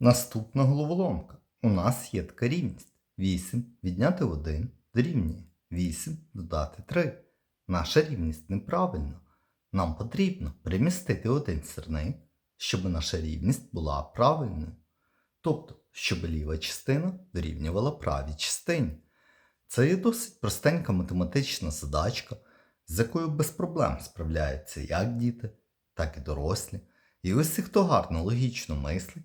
Наступна головоломка. У нас є така рівність. 8 відняти 1 дорівнює 8 додати 3. Наша рівність неправильна. Нам потрібно перемістити один сірник, щоб наша рівність була правильною. Тобто, щоб ліва частина дорівнювала правій частині. Це є досить простенька математична задачка, з якою без проблем справляються як діти, так і дорослі. І усі, хто гарно логічно мислить,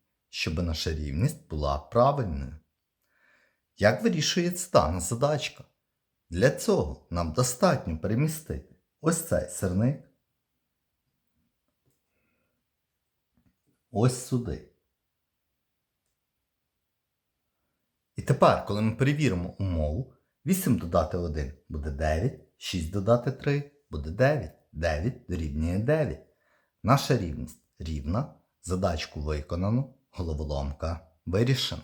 щоб наша рівність була правильною. Як вирішується дана задачка? Для цього нам достатньо перемістити ось цей сирник ось сюди. І тепер, коли ми перевіримо умову, 8 додати 1 буде 9, 6 додати 3 буде 9, 9 дорівнює 9. Наша рівність рівна, задачку виконано, головоломка вирішена.